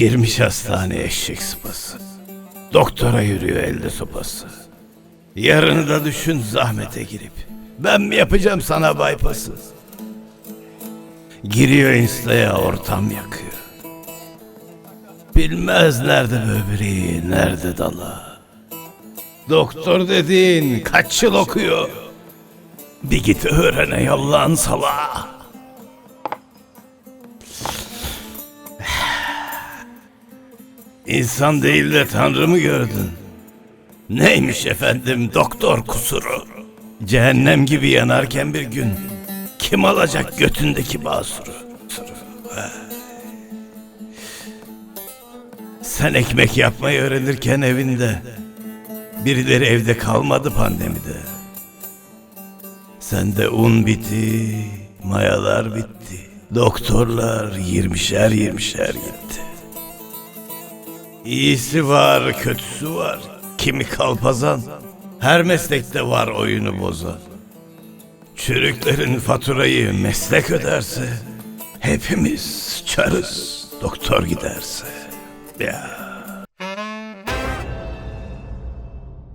Girmiş hastaneye eşek sıpası. Doktora yürüyor elde sopası. Yarını da düşün zahmete girip. Ben mi yapacağım sana bypass'ı? Giriyor instaya ortam yakıyor. Bilmez nerede böbreği, nerede dala. Doktor dediğin kaç yıl okuyor? Bir git öğrene yollan sala. İnsan değil de Tanrı mı gördün? Neymiş efendim doktor kusuru? Cehennem gibi yanarken bir gün kim alacak götündeki basuru? Sen ekmek yapmayı öğrenirken evinde birileri evde kalmadı pandemide. Sende un bitti, mayalar bitti. Doktorlar yirmişer yirmişer gitti. İyisi var, kötüsü var. Kimi kalpazan, her meslekte var oyunu bozan. Çürüklerin faturayı meslek öderse, hepimiz çarız doktor giderse. Ya.